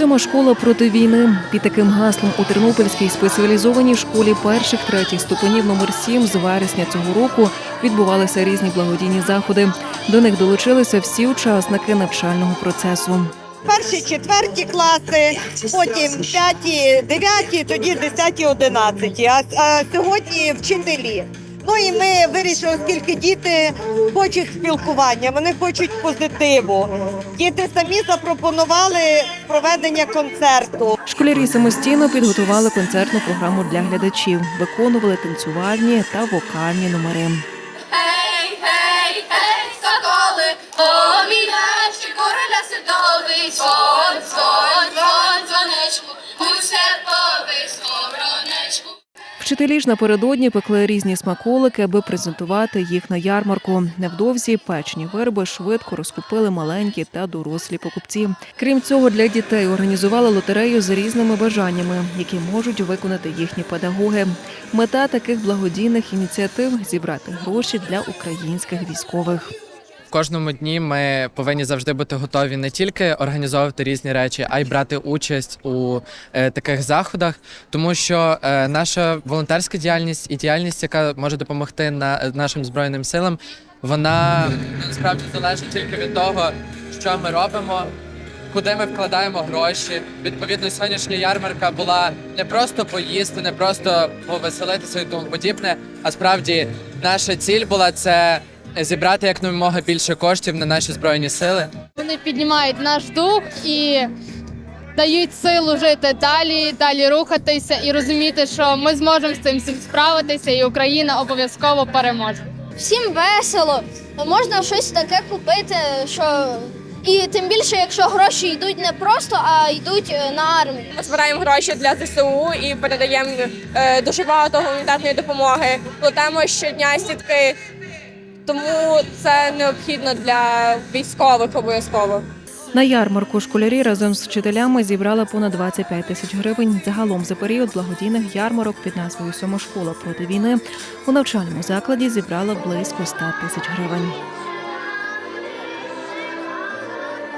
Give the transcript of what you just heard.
Сьома школа проти війни. Під таким гаслом у Тернопільській спеціалізованій школі перших третіх ступенів номер 7 з вересня цього року відбувалися різні благодійні заходи. До них долучилися всі учасники навчального процесу. Перші, четверті класи, потім п'яті, дев'яті, тоді десяті, одинадцяті. А, сьогодні вчителі. Ну і ми вирішили, оскільки діти хочуть спілкування, вони хочуть позитиву. Діти самі запропонували проведення концерту. Школярі самостійно підготували концертну програму для глядачів, виконували танцювальні та вокальні номери. Вчителі ж напередодні пекли різні смаколики, аби презентувати їх на ярмарку. Невдовзі печені вироби швидко розкупили маленькі та дорослі покупці. Крім цього, для дітей організували лотерею з різними бажаннями, які можуть виконати їхні педагоги. Мета таких благодійних ініціатив зібрати гроші для українських військових. Кожному дні ми повинні завжди бути готові не тільки організовувати різні речі, а й брати участь у е, таких заходах, тому що е, наша волонтерська діяльність і діяльність, яка може допомогти на нашим збройним силам, вона насправді залежить тільки від того, що ми робимо. Куди ми вкладаємо гроші? Відповідно, сьогоднішня ярмарка була не просто поїсти, не просто повеселитися і тому подібне. А справді наша ціль була це зібрати якомога більше коштів на наші збройні сили. Вони піднімають наш дух і дають силу жити далі, далі рухатися і розуміти, що ми зможемо з цим всім справитися, і Україна обов'язково переможе. всім весело, можна щось таке купити, що і тим більше, якщо гроші йдуть не просто, а йдуть е, на армію. Ми збираємо гроші для ЗСУ і передаємо е, дуже багато гуманітарної допомоги. Плетемо щодня сітки, тому це необхідно для військових обов'язково. На ярмарку школярі разом з вчителями зібрали понад 25 тисяч гривень. Загалом за період благодійних ярмарок під назвою Сьома школа проти війни у навчальному закладі зібрали близько 100 тисяч гривень.